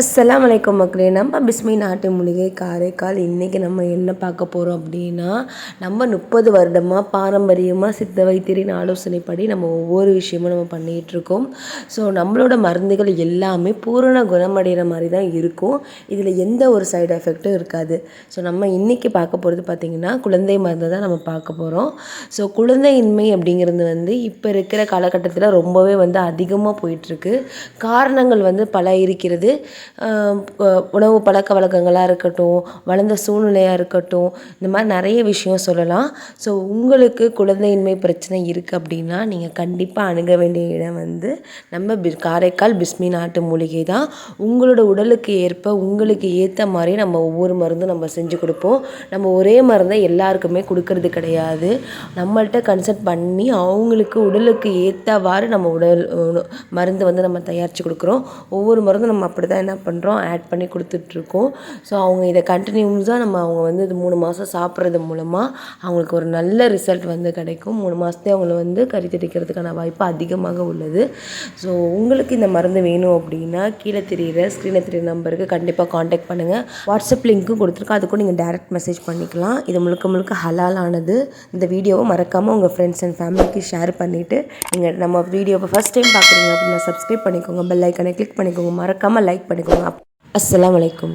அஸ்லாம் வலைக்கம் மக்களே நம்ம பிஸ்மி நாட்டு மூலிகை காரைக்கால் இன்றைக்கி நம்ம என்ன பார்க்க போகிறோம் அப்படின்னா நம்ம முப்பது வருடமாக பாரம்பரியமாக சித்த வைத்தியரின் ஆலோசனைப்படி நம்ம ஒவ்வொரு விஷயமும் நம்ம பண்ணிகிட்டு இருக்கோம். ஸோ நம்மளோட மருந்துகள் எல்லாமே பூரண குணமடைகிற மாதிரி தான் இருக்கும். இதில் எந்த ஒரு சைடு எஃபெக்ட்டும் இருக்காது. ஸோ நம்ம இன்றைக்கி பார்க்க போகிறது பார்த்திங்கன்னா குழந்தை மருந்து தான் நம்ம பார்க்க போகிறோம் ஸோ குழந்தையின்மை அப்படிங்கிறது வந்து இப்போ இருக்கிற காலகட்டத்தில் ரொம்பவே வந்து அதிகமாக போயிட்டுருக்கு காரணங்கள் வந்து பல இருக்கிறது. உணவு பழக்க வழக்கங்களாக இருக்கட்டும் வளர்ந்த சூழ்நிலையாக இருக்கட்டும் இந்த மாதிரி நிறைய விஷயம் சொல்லலாம். ஸோ உங்களுக்கு குழந்தையின்மை பிரச்சனை இருக்குது அப்படின்னா நீங்கள் கண்டிப்பாக அணுக வேண்டிய இடம் வந்து நம்ம பி காரைக்கால் பிஸ்மி நாட்டு மூலிகை தான். உங்களோட உடலுக்கு ஏற்ப உங்களுக்கு ஏற்ற மாதிரி நம்ம ஒவ்வொரு மருந்தும் நம்ம செஞ்சு கொடுப்போம். நம்ம ஒரே மருந்தை எல்லாருக்குமே கொடுக்கறது கிடையாது. நம்மள்கிட்ட கன்சல்ட் பண்ணி அவங்களுக்கு உடலுக்கு ஏற்றவாறு நம்ம உடல் உண- மருந்து வந்து நம்ம தயாரித்து கொடுக்குறோம். ஒவ்வொரு மருந்தும் நம்ம அப்படி தான் என்ன பண்ணுறோம் ஆட் பண்ணி கொடுத்துட்ருக்கோம். ஸோ அவங்க இதை கண்டினியூஸாக நம்ம அவங்க வந்து இது மூணு மாதம் சாப்பிட்றது மூலமாக அவங்களுக்கு ஒரு நல்ல ரிசல்ட் வந்து கிடைக்கும். மூணு மாதத்தே அவங்கள வந்து கருத்தரிக்கிறதுக்கான வாய்ப்பு அதிகமாக உள்ளது. ஸோ உங்களுக்கு இந்த மருந்து வேணும் அப்படின்னா கீழே தெரிகிற ஸ்க்ரீனில் தெரிகிற நம்பருக்கு கண்டிப்பாக காண்டாக்ட் பண்ணுங்கள் வாட்ஸ்அப் லிங்க்கும் கொடுத்துருக்கோம். அதுக்கும் நீங்கள் டேரெக்ட் மெசேஜ் பண்ணிக்கலாம். இது முழுக்க முழுக்க ஹலாலானது இந்த வீடியோவை மறக்காமல் உங்கள் ஃப்ரெண்ட்ஸ் அண்ட் ஃபேமிலிக்கு ஷேர் பண்ணிவிட்டு நீங்கள் நம்ம வீடியோவை ஃபஸ்ட் டைம் பார்க்குறீங்க அப்படின்னா சப்ஸ்கிரைப் பண்ணிக்கோங்க. பெல் ஐக்கனை கிளிக் பண்ணிக்கோங்க. மறக்காமல் லைக் பண்ணிக்கோங்க. আসসালামু আলাইকুম